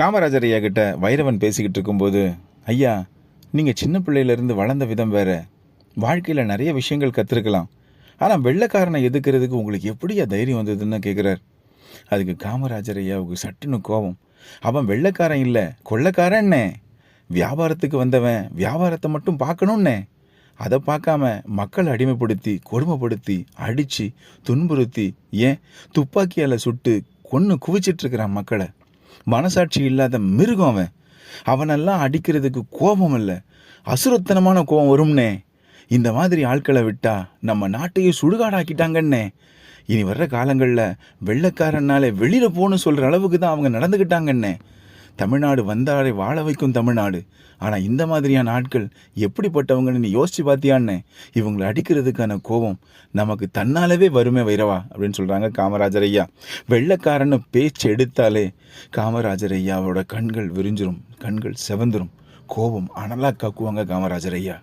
காமராஜர் ஐயா கிட்ட வைரவன் பேசிக்கிட்டு இருக்கும்போது ஐயா நீங்கள் சின்ன பிள்ளையிலேருந்து வளர்ந்த விதம் வேற. வாழ்க்கையில் நிறைய விஷயங்கள் கற்றுருக்கலாம் ஆனால் வெள்ளைக்காரனை எதுக்கிறதுக்கு உங்களுக்கு எப்படியா தைரியம் வந்ததுன்னு கேட்குறார் அதுக்கு காமராஜர் ஐயாவுக்கு சட்டுன்னு கோபம். அவன் வெள்ளைக்காரன் இல்லை கொள்ளைக்காரன்னே வியாபாரத்துக்கு வந்தவன் வியாபாரத்தை மட்டும் பார்க்கணுன்னே அதை பார்க்காம மக்களை அடிமைப்படுத்தி கொடுமைப்படுத்தி அடித்து துன்புறுத்தி ஏன் துப்பாக்கியால் சுட்டு கொன்று குவிச்சிட்ருக்கிறான் மக்களை. மனசாட்சி இல்லாத மிருகம் அவன். அவனெல்லாம் அடிக்கிறதுக்கு கோபம் இல்லை. அசுரத்தனமான கோபம் வரும்னே. இந்த மாதிரி ஆட்களை விட்டா நம்ம நாட்டையே சுடுகாடாக்கிட்டாங்கன்னே. இனி வர்ற காலங்களில் வெள்ளக்காரனாலே வெளியில் போகணும்னு சொல்கிற அளவுக்கு தான் அவங்க நடந்துக்கிட்டாங்கன்னே தமிழ்நாடு வந்தாரை வாழ வைக்கும் தமிழ்நாடு. ஆனால் இந்த மாதிரியான ஆட்கள் எப்படிப்பட்டவங்கன்னு நீ யோசிச்சு பார்த்தியான்னே இவங்களை அடிக்கிறதுக்கான கோபம் நமக்கு தன்னாலவே வருமே வைரவா அப்படின்னு சொல்கிறாங்க காமராஜர் ஐயா. வெள்ளைக்காரன்னு பேச்சு எடுத்தாலே காமராஜர் ஐயாவோட கண்கள் விரிஞ்சிரும் கண்கள் செவந்துரும். கோபம் அனலாக காக்குவாங்க காமராஜர் ஐயா.